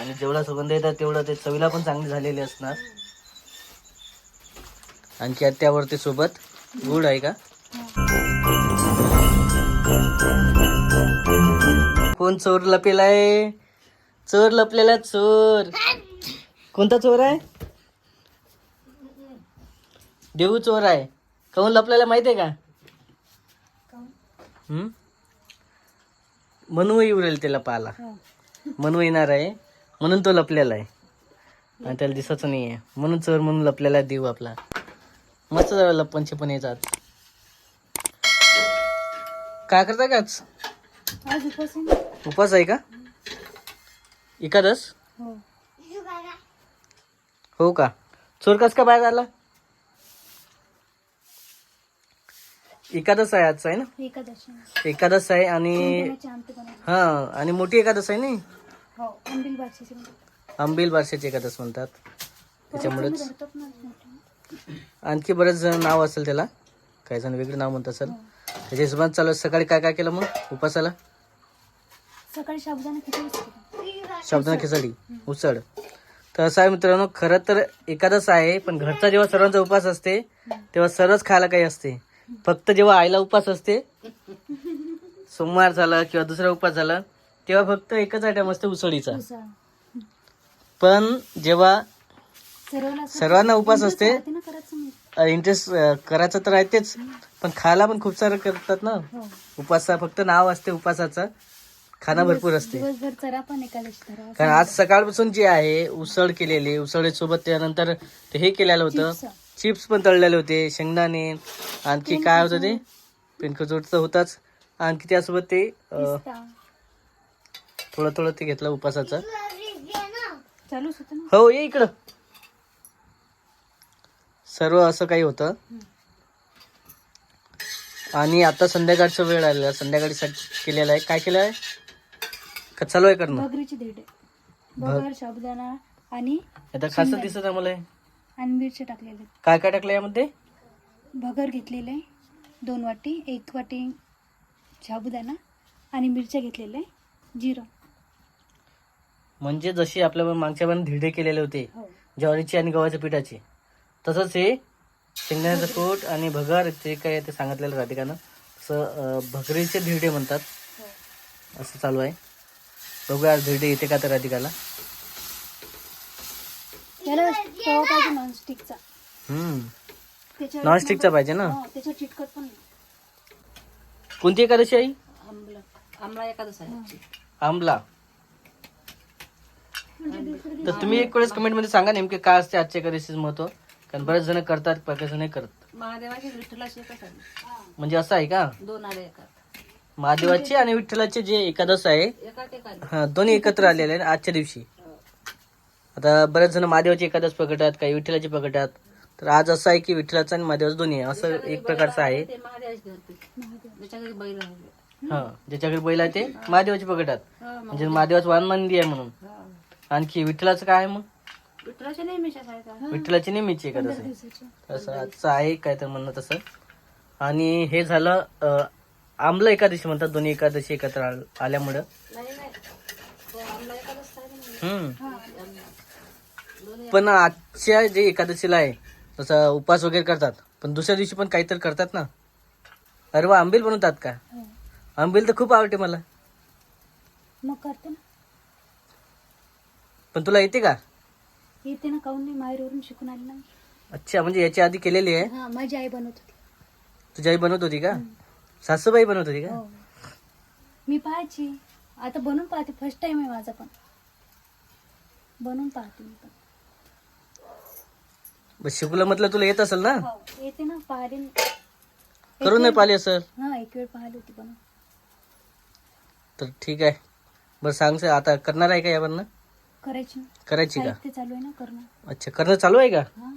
आणि जेवढा सुगंध येतात तेवढं ते चवीला पण चांगली झालेली असणार. आणखी त्यावरती सोबत गुड आहे का? कोण चोर लपेला आहे चोर लपलेला चोर. कोणता चोर आहे? देऊ चोर आहे. काऊन लपलेला माहिती आहे का? हम्म? मनू येऊ राहील त्याला पाहायला. मनू येणार आहे. म्हणून तो लपलेला आहे. आणि त्याला दिसत नाही आहे म्हणून चोर म्हणून लपलेला देऊ आपला. मस्त जरा लप्पनचे पण येतात. काय करता काच? उपास आहे का? एकादस? हो. हो का? चोर कस का बाहेर आला? एकादश आहे आजचा आहे ना? एकादशी. आहे आणि. हा आणि मोठी एकादश आहे ना हो अंबिल बारशीचे. आंबील बारशाची एकादश म्हणतात त्याच्यामुळेच तुम्ही धरतात ना मोठे. आणखी बरेच जण नाव असेल त्याला काही जण वेगळे नाव म्हणत असेल त्याच्या हिशोबात चालू आहे. सकाळी काय काय केलं मग उपासाला सकाळी खिचडीच केली. साबुदाणा खिचडी उसळ तर असं आहे मित्रांनो खरं तर एकादश आहे पण घरचा जेव्हा सर्वांचा उपास असते तेव्हा सर्वच खायला काही असते फक्त जेव्हा आईला उपास असते सोमवार झाला किंवा दुसरा उपास झाला तेव्हा फक्त एकच आयटम असते उसळीचा. उसळ. पण जेव्हा सर्वांना असं सर्वांना उपास असते राहते ना करायचं मी. इंटरेस्ट करायचं तर आहे तेच पण खायला पण खूप सारं करतात ना. हो. उपासा फक्त नाव असते उपासाचं. खाणं भरपूर असते. दिवसभर चरा पण एकादशी धरा कारण आज सकाळपासून जे आहे उसळ केलेली उसळीसोबत त्यानंतर ते हे केलेलं होतं. चिप्स. चिप्स पण तळलेले होते शेंगदाणे आणखी काय होतं ते? पेनकचोट तर होताच. आणखी त्यासोबत ते अं, पिस्ता. थोडं थोडं ते घेतलं उपासाचं. चालूच होतं ना? हो ये इकडं. सर्व असं काही होतं. आणि आता संध्याकाळचा वेळ आलेला संध्याकाळी केलेला आहे. काय केलं आहे का चालू आहे करणं? भगरीचे धिरडे भगर साबुदाणा आणि आता खास दिसत आहे मला हे. आणि मिरची टाकलेले काय काय टाकलं यामध्ये? भगर घेतलेले दोन वाटी एक वाटी साबुदाणा आणि मिरच्या घेतलेल्या जिरं. म्हणजे जशी आपल्या मागच्या पण धिरडे केलेले होते हो. ज्वारीचे आणि गव्हाच्या पिठाचे. तसंच हे शेंगदाण्याचं कूट आणि भगर जे काय ते सांगितलेलं राधिकानं. तसं भगरीचे धिरडे म्हणतात. हो. असं चालू आहे. बघूया आज धिरडे येते का तर राधिकाला. नॉनस्टिकचा पाहिजे ना? हो, कोणती एकादशी आई? आमला म्हणजे दुसरं तर तुम्ही एक वेळेस कमेंटमध्ये सांगा नेमके काय असते आजच्या एकादशीचं महत्त्व. कारण बरेच जण करतात बरेच जण नाही करत. महादेवाची विठ्ठलाची एकच आहे म्हणजे असं आहे का? दोन आले एकात. महादेवाचे आणि विठ्ठलाचे जे एकादश आहे एकात हा दोन्ही एकत्र आलेले आहे आजच्या दिवशी. आता बरेच जण महादेवाची एकादश पकडतात काही विठ्ठलाची पकडतात तर आज असं आहे की विठ्ठलाचं आणि महादेवाचं दोन्ही आहे. असं एक प्रकारचं आहे. ते महादेवाची धरते. त्याच्या घरी बैल आहे. हा ज्याच्या घरी बैल आहे ते महादेवाची पकडतात. म्हणजे महादेवाचं वानमंदी आहे म्हणून. हा. आणखी विठ्ठलाचं काय आहे मग? विठ्ठलाच्या का? विठ्ठलाची नेहमीची एकादश आहे दिवसाचे. असं आजचं आहे काय तर म्हणणं तसं. आणि हे झालं अं, आंबलं एकादशी म्हणतात दोन्ही एकादशी एकत्र आल- आल्यामुळं. नाही नाही. तो आमला एकादच आहे ना हम्म. पण आजच्या जे एकादशीला आहे तसं उपास वगैरे करतात. पण दुसऱ्या दिवशी पण काहीतरी करतात ना? अरे वा आंबील बनवतात का? हो. आंबील तर खूप आवडते मला. मग करते ना. पण तुला येते का? येते ना काऊन नाही? माहेरवरून शिकून आली ना अच्छा म्हणजे याच्या आधी केलेली आहे? हा माझी आई बनवत होती. तुझी आई बनवत होती का? सासूबाई बनवत होती का? हो. मी पाहायची. आता बनवून पाहते. फर्स्ट टाइम आहे माझा पण. बनवून पाहते मी पण. बस शिकूला म्हटलं तुला येत असेल ना? हो येते ना पाहिले करून नाही पाहिली असं हा एक वेळ पाहिली होती बनवून तर ठीक आहे. बरं सांग आता करणार आहे का यावरनं? करायची करायची का? चालू आहे ना करणं. अच्छा करणं चालू आहे का? हा.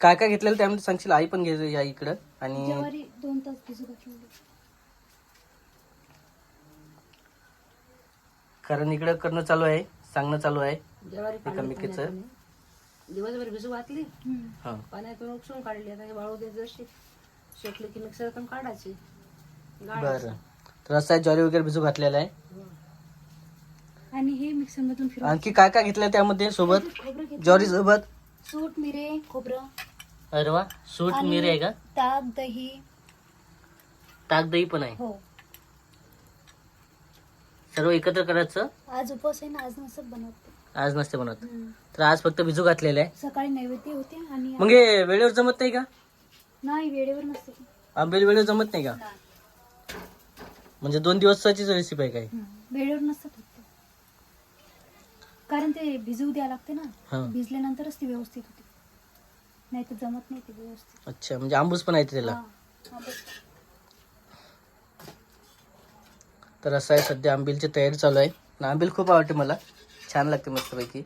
काय काय घेतलेलं त्यामध्ये? सांगशील? आई पण घे या इकडं. आणि ज्वारी दोन तास भिजू घातलेली कारण इकडं करणं चालू आहे सांगणं चालू आहे. ज्वारी एकामेकीचं. पाण्यात दिवसभर भिजू घातली हम्म. हा. पाण्यातून उपसून काढली. आता हे वाळू दे जशी शेकली की मिक्सरतून काढायची. गाळ बरं. तर असं आहे ज्वारी वगैरे भिजू घातलेला आहे. आणि हे मिक्सर मधून फिरवून आणखी काय काय घेतलं त्यामध्ये सोबत? खोबरं घेतलं. ज्वारी सोबत? सूट मिरे खोबरं. अरे वा सूट आणि मिरे आहे का? ताक दही. ताक दही पण आहे. हो. सर्व एकत्र करायचं? आज उपवास आहे ना आज नसत बनवते. आज नसते बनवत. तर आज फक्त भिजू घातलेलं आहे. सकाळी नैवेद्य होते आणि मग हे वेळेवर जमत नाही का? नाही वेळेवर नसते. आंबेल वेळेवर जमत नाही का? म्हणजे दोन दिवसाचीच रेसिपी आहे काय? वेळेवर नसतात होत ते. कारण ते भिजवू द्यावं लागते ना. भिजल्यानंतरच ती व्यवस्थित होते. नाही तर जमत नाही ते व्यवस्थित. अच्छा म्हणजे आंबूस पण आहे त्याला हा, हा, बस. तर असं आहे सध्या आंबीलची तयारी चालू आहे. आणि आंबील खूप आवडते मला. छान लागते मस्तपैकी.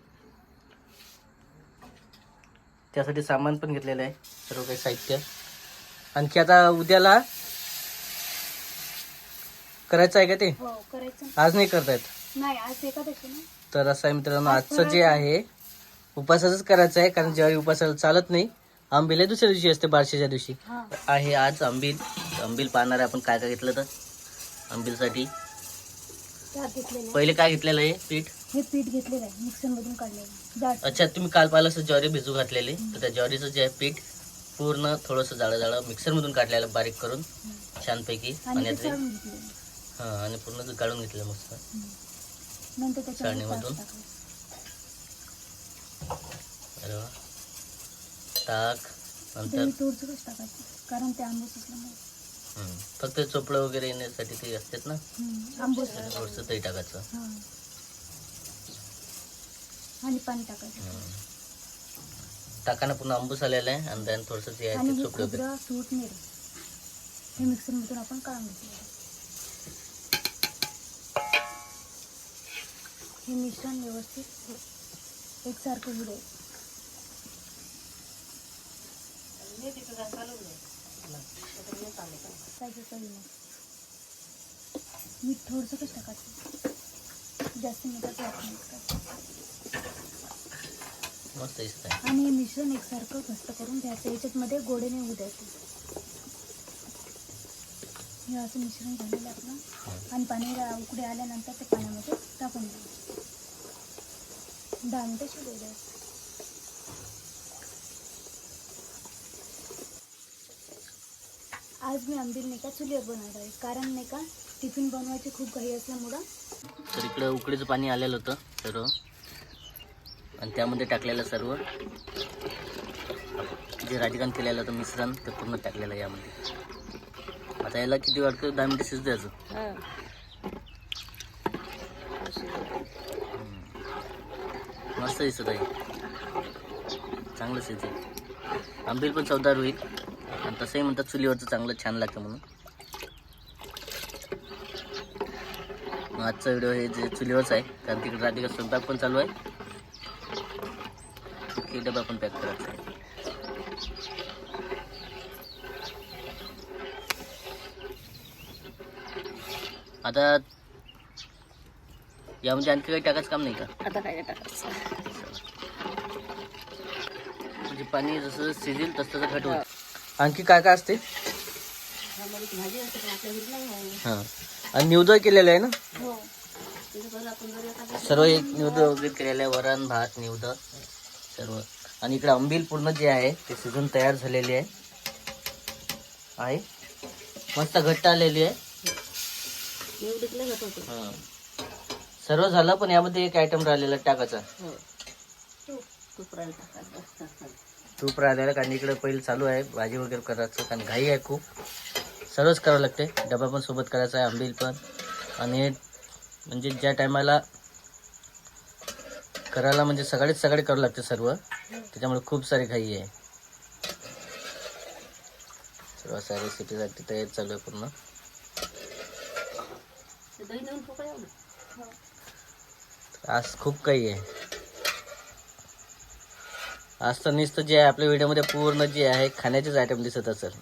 त्यासाठी सामान पण घेतलेलं आहे सर्व काही साहित्य. आणखी आता उद्याला करायचं आहे का ते? हो करायचं. आज नाही करतायत. नाही आज एकादशी ना. तर असं आहे मित्रांनो आजचं जे आहे उपासाचंच करायचं आहे कारण ज्यावेळी उपासाला चालत नाही आंबील दुसऱ्या दिवशी असते बारशेच्या दिवशी. आहे आज आंबील. आंबील पाहणार आहे आपण काय काय घेतलं तर आंबीलसाठी. पहिले काय घेतलेलं आहे? पीठ? हे पीठ घेतलेलं आहे मिक्सर मधून काढलेलं अच्छा तुम्ही काल पाहिलं असं ज्वारी भिजू घातलेली. तर त्या ज्वारीचं जे आहे पीठ पूर्ण थोडंसं जाडं जाडं मिक्सरमधून काढलेलं बारीक करून छानपैकी आणि आणि हां पूर्ण काढून घेतलं मस्त. नंतर त्याच्यामध्ये ताक चाळणीमधून? टाकायचं. अरे वा. ताक नंतर. दही थोडसंच टाकायचं कारण ते आंबूस असल्यामुळे. फक्त चोपडं वगैरे येण्यासाठी ते असतात ना? आंबूस. थोडंसं दही टाकायचं. हा. आणि पाणी टाकायचं. हं. टाकानं पुन्हा आंबूस आलेला आहे आणि त्यानं थोडंसं जे आहे आणि ते हे चोपडं वगैरे. खोबरं सूट मिरे हे मिक्सर मधून आपण काढून घेतलेलं हे मिश्रण व्यवस्थित एकसारखं चवीनं मीठ थोडंसंच टाकायचं? जास्त मिठाचं वापर आणि हे मिश्रण एकसारखं घट्ट करून घ्यायचं. याच्यात गोडे नाही होऊ द्यायचे. हे असं मिश्रण झालेलं आपलं. आणि पाणी उकडे आल्यानंतर ते पाण्यामध्ये टाकून द्यायचं दहा मिनटं शिजवू द्यायचं आज मी आंबील नाही का चुलीवर बनवणार आहे. कारण नाही का टिफिन बनवायची खूप घाई असल्यामुळं. तर इकडे उकडीचं पाणी आलेलं होतं सर्व आणि त्यामध्ये टाकलेलं सर्व. जे राजकारण केलेलं होतं मिश्रण ते पूर्ण टाकलेलं यामध्ये. आता याला किती वाटतं? दहा मिनिटं शिजू द्यायचं. मस्त दिसत आहे. चांगलंच येते आंबील पण चवदार होईल. आणि तसंही म्हणतात चुलीवरचं चांगलं छान लागतं म्हणून. मग आजचा व्हिडिओ हे जे चुलीवरच आहे कारण तिकडे राधिका स्वयंपाक पण चालू आहे. एक डबा पण पॅक करायचा आहे. आता यामध्ये आणखी काही टाकायचं काम नाही का? आता काय टाकायचं? म्हणजे पाणी जसं शिजेल तसं तसं घट होत आणखी काय काय असते? हां. आणि निवद केलेलं आहे ना? हो सर्व एक निवद वगैरे केलेलं आहे. वरण भात निवद सर्व. आणि इकडे आंबील पूर्ण जे आहे ते शिजून तयार झालेली आहे. आहे. मस्त घट्ट आलेली आहे. हं. सर्व झालं पण यामध्ये एक आयटम राहिलेला आहे टाकायचा. हो. तूप राहिलेलं कारण इकडे पहिले चालू आहे भाजी वगैरे करायचं कारण घाई आहे खूप. सर्वच करावं लागते डबा पण सोबत करायचा आहे आंबील पण. आणि म्हणजे ज्या टायमाला करायला म्हणजे सगळेच सगळे करावं लागते सर्व त्याच्यामुळे खूप सारी घाई आहे. सर्व असा रेसिपीसाठी तयारी चालू आहे पूर्ण. आज खूप काही आहे. आज तर नुसतं जे आहे आपल्या व्हिडिओमध्ये पूर्ण जे आहे खाण्याचेच आयटम दिसत असेल.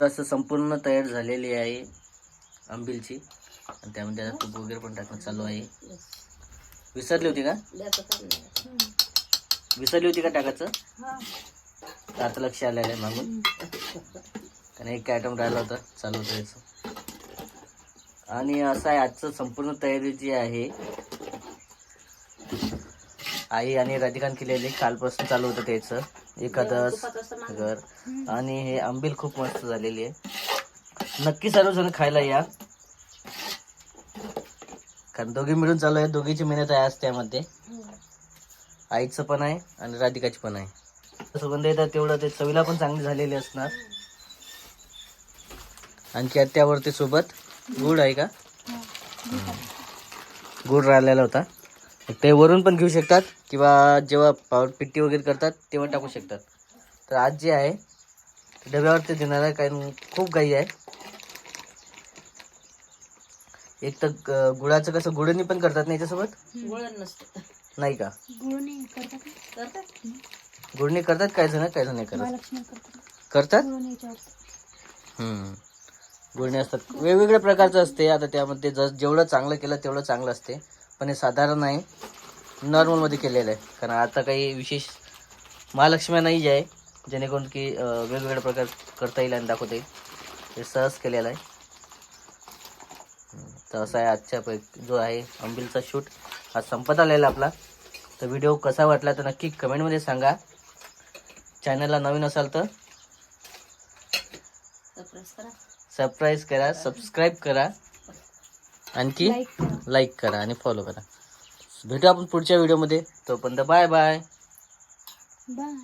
तसं संपूर्ण तयार झालेली आहे आंबीलची. आणि त्यामध्ये आता तूप वगैरे पण टाकणं चालू आहे. विसरली होती का? विसरली होती का टाकायचं? आता लक्ष आलेलं आहे मागून. कारण एक आयटम राहिला होता चालू होतं याचं. आणि असं आहे आजचं संपूर्ण तयारी जी आहे आई आणि राधिकान केलेली कालपासून चालू होतं त्याचं. मागं. घर. आणि हे आंबील खूप मस्त झालेली आहे. नक्की सर्वजण खायला या. कारण दोघी मिळून चालू आहे. दोघीची मेहनत आहे आज त्यामध्ये. आईचं पण आहे आणि राधिकाची पण आहे. सुगंध येतात तेवढं ते चवीला पण चांगली झालेली असणार. आणखी त्यावरती सोबत. गुड आहे का? हा. गुड राहिलेला होता. ते वरून पण घेऊ शकतात किंवा जेव्हा पावर पिट्टी वगैरे करतात तेव्हा टाकू शकतात. तर आज जे आहे ते डब्यावरती देणार आहे कारण खूप काही आहे. एक तर गुळाचं कसं गुळणी पण करतात ना याच्यासोबत? नाही का? गुळणी करतात ना? करतात. गुळणी करतात काय जण काय जण नाही करत. करतात. करतात? गुळणी याच्यावर हम्म. गुळणी असतात. वेगवेगळ्या प्रकारचं असते आता त्यामध्ये जस जेवढं चांगलं केलं तेवढं चांगलं असते. पण हे साधारण आहे नॉर्मलमध्ये केलेलं आहे. कारण आता काही विशेष महालक्ष्मी नाही आहे जेणेकरून की वेगवेगळ्या प्रकार करता येईल आणि दाखवता येईल. हे सहज केलेलं आहे. तर असा आहे आजच्या पै- जो आहे अंबिलचा शूट. हा संपत आलेला आपला. तर व्हिडिओ कसा वाटला तर नक्की कमेंटमध्ये सांगा. चॅनलला नवीन असाल तर सबस्क्राईब करा. सबस्क्राईब करा. आणखी? लाईक करा. आणि फॉलो करा. भेटू आपण पुढच्या व्हिडिओमध्ये तोपर्यंत बाय बाय बाय